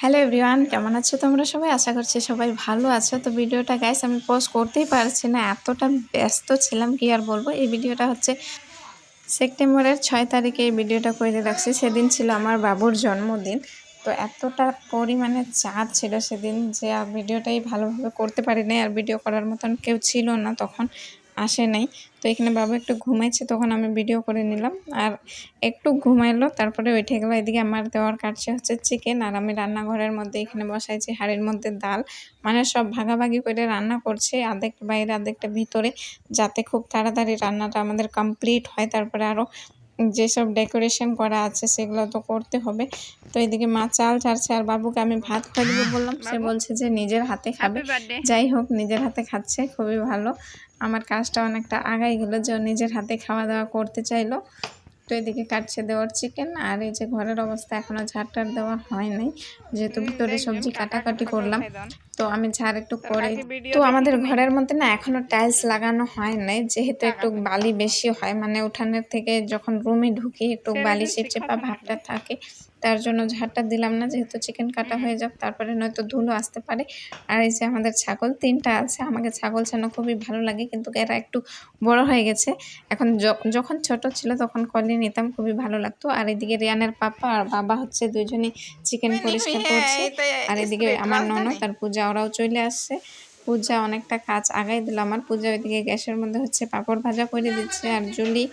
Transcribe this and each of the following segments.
Hello everyone কেমন আছো তোমরা সবাই? আশা করছি সবাই ভালো আছো। তো ভিডিওটা গাইস আমি পোস্ট করতেই পারছি না, এতটা ব্যস্ত ছিলাম, কি আর বলব? এই ভিডিওটা হচ্ছে সেপ্টেম্বরের ছয় তারিখে এই ভিডিওটা করে রাখছি। সেদিন ছিল আমার বাবুর জন্মদিন। তো এতটা পরিমাণে চাপ ছিল সেদিন যে ভিডিওটাই ভালোভাবে করতে পারি নাই আর ভিডিও করার মতন কেউ ছিল না তখন। আসে নাই। তো এখানে বাবা একটু ঘুমাইছে তখন আমি ভিডিও করে নিলাম। আর একটু ঘুমাইলো তারপরে উঠে গেলো এদিকে আমার দেওয়ার কাটছে হচ্ছে চিকেন আর আমি রান্নাঘরের মধ্যে এখানে বসাইছি হাড়ির মধ্যে ডাল। মানে সব ভাগাভাগি করে রান্না করছে আধেকটা বাইরে আধেকটা ভিতরে যাতে খুব তাড়াতাড়ি রান্নাটা আমাদের কমপ্লিট হয়। তারপরে আরও যেসব ডেকোরেশন করা আছে সেগুলো তো করতে হবে। তো এদিকে মা চাল ছাড়ছে আর বাবুকে আমি ভাত খাই দিব বললাম। সে বলছে যে নিজের হাতে খাবে। যাই হোক নিজের হাতে খাচ্ছে খুবই ভালো। আমার কাজটা অনেকটা আগাই গেলো যে ও নিজের হাতে খাওয়া দাওয়া করতে চাইলো। তো এদিকে কাটছে দেওয়ার চিকেন আর এই যে ঘরের অবস্থা এখনও ঝাড়টার দেওয়া হয় নাই। যেহেতু ভিতরে সবজি কাটাকাটি করলাম। তো আমি ঝাড় একটু করে তো আমাদের ঘরের মধ্যে না এখনও টাইলস লাগানো হয় নাই। যেহেতু একটু বালি বেশি হয় মানে উঠানের থেকে যখন রুমে ঢুকি একটু বালি চেপচেপা ভাবটা থাকে। তার জন্য ঝাড়টা দিলাম না যেহেতু চিকেন কাটা হয়ে যাক তারপরে নয়তো ধুলো আসতে পারে। আর এই যে আমাদের ছাগল তিনটা আছে আমাকে ছাগল ছানা খুবই ভালো লাগে কিন্তু এরা একটু বড় হয়ে গেছে। এখন যখন ছোট ছিল তখন কলি নিতাম খুবই ভালো লাগতো। আর এদিকে রিয়ানের পাপা আর বাবা হচ্ছে দুজনেই চিকেন পরিষ্কার করছে। আর এদিকে আমার ননদ তার পূজা ওরাও চলে আসছে। পূজা অনেকটা কাজ আগাই দিল। আমার পূজা ওইদিকে গ্যাসের মধ্যে হচ্ছে পাঁপড় ভাজা করে দিচ্ছে আর জুলি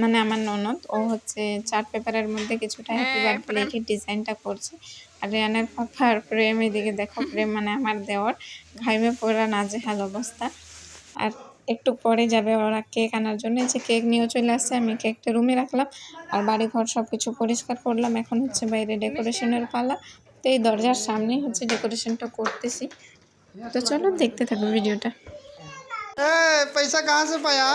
মানে আমার ননদ ও হচ্ছে চার্ট পেপারের মধ্যে কিছুটা হ্যাপি বার্থডে লিখে ডিজাইনটা করছে। আর রিয়ানের পাপার প্রেম এদিকে দেখো প্রেম মানে আমার দেওয়ার। ঘাইমে পড়া নাজেহাল অবস্থা। আর একটু পরে যাবে ওরা কেক আনার জন্য। যে কেক নিয়েও চলে আসছে আমি কেকটা রুমে রাখলাম। আর বাড়ি ঘর সব কিছু পরিষ্কার করলাম। এখন হচ্ছে বাইরে ডেকোরেশনের পালা। তো এই দরজার সামনেই হচ্ছে ডেকোরেশনটা করতেছি। তো চলো দেখতে থাকবে ভিডিওটা। পয়সা কাহা সে পায়া?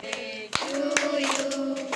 Thank you.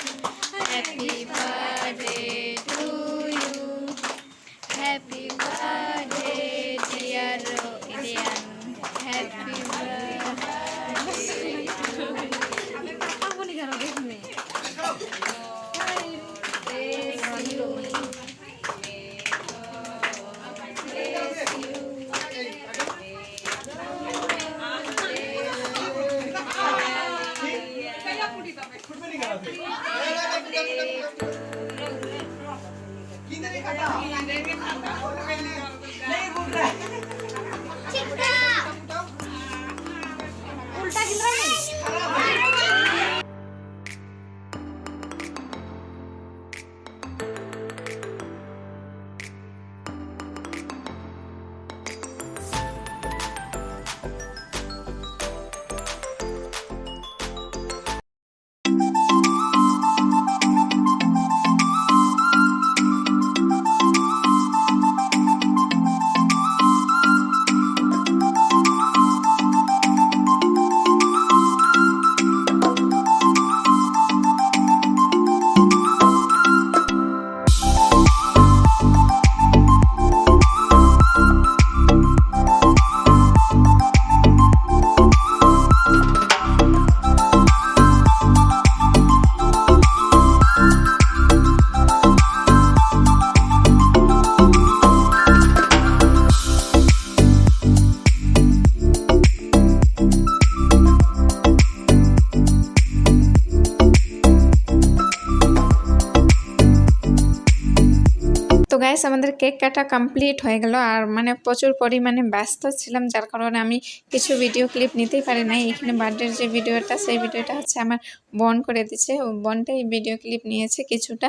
আমাদের কেক কাটা কমপ্লিট হয়ে গেল। আর মানে প্রচুর পরিমাণে ব্যস্ত ছিলাম, যার কারণে আমি কিছু ভিডিও ক্লিপ নিতেই পারি নাই। এখানে বার্থডের যে ভিডিওটা সেই ভিডিওটা হচ্ছে আমার বোন করে দিচ্ছে। বোনটাই ভিডিও ক্লিপ নিয়েছে কিছুটা।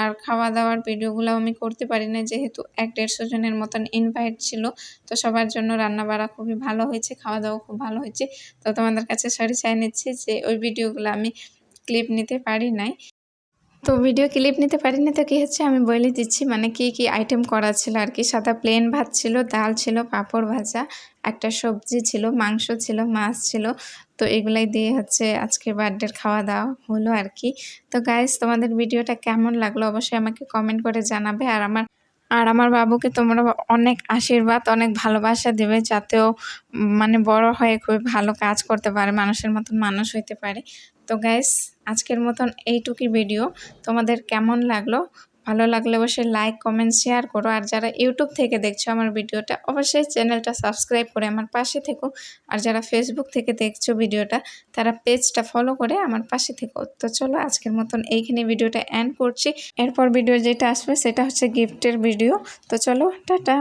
আর খাওয়া দাওয়ার ভিডিওগুলো আমি করতে পারি না যেহেতু এক দেড়শো জনের মতন ইনভাইট ছিল। তো সবার জন্য রান্না বাড়া খুবই ভালো হয়েছে খাওয়া দাওয়া খুব ভালো হয়েছে। তো তোমাদের কাছে সরি চাই নিচ্ছি যে ওই ভিডিওগুলো আমি ক্লিপ নিতে পারি নাই। তো ভিডিও ক্লিপ নিতে পারিনি তো কী হচ্ছে? আমি বলে দিচ্ছি মানে কি কি আইটেম করা ছিল আর কি। সাদা প্লেন ভাত ছিল, ডাল ছিল, পাঁপড় ভাজা, একটা সবজি ছিল, মাংস ছিল, মাছ ছিল। তো এগুলাই দিয়ে হচ্ছে আজকে বার্থডের খাওয়া দাওয়া হলো আর কি। তো গাইজ তোমাদের ভিডিওটা কেমন লাগল অবশ্যই আমাকে কমেন্ট করে জানাবে। আর আমার আর আমার বাবুকে তোমরা অনেক আশীর্বাদ, অনেক ভালোবাসা দেবে যাতেও মানে বড় হয়ে খুবই ভালো কাজ করতে পারে, মানুষের মতন মানুষ হইতে পারে। তো গাইস আজকের মতন এইটুকুই ভিডিও তোমাদের কেমন লাগল? ভালো লাগলে অবশ্যই লাইক কমেন্ট শেয়ার করো। আর যারা ইউটিউব থেকে দেখছ আমার ভিডিওটা, অবশ্যই চ্যানেলটা সাবস্ক্রাইব করে আমার পাশে থেকো। আর যারা ফেসবুক থেকে দেখছ ভিডিওটা, তারা পেজটা ফলো করে আমার পাশে থেকো। তো চলো, আজকের মতন এইখানে ভিডিওটা এন্ড করছি। এরপর ভিডিও যেটা আসবে, সেটা হচ্ছে গিফটের ভিডিও তো চলো, টাটা।